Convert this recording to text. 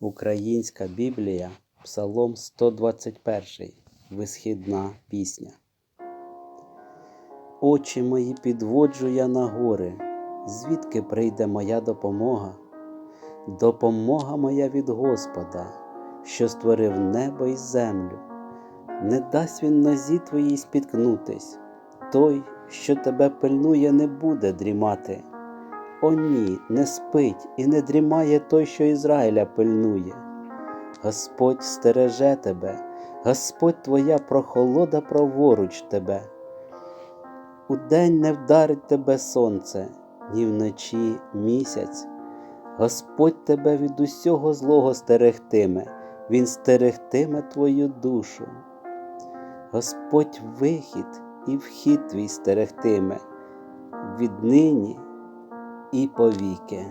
Українська Біблія, Псалом 121, Висхідна пісня. Очі мої підводжу я на гори, звідки прийде моя допомога? Допомога моя від Господа, що створив небо і землю. Не дасть він нозі твоїй спіткнутись, той, що тебе пильнує, не буде дрімати. О ні, не спить і не дрімає той, що Ізраїля пильнує. Господь стереже тебе, Господь твоя прохолода праворуч тебе. Удень не вдарить тебе сонце, ні вночі місяць. Господь тебе від усього злого стерегтиме, Він стерегтиме твою душу. Господь вихід і вхід твій стерегтиме, віднині і повіки.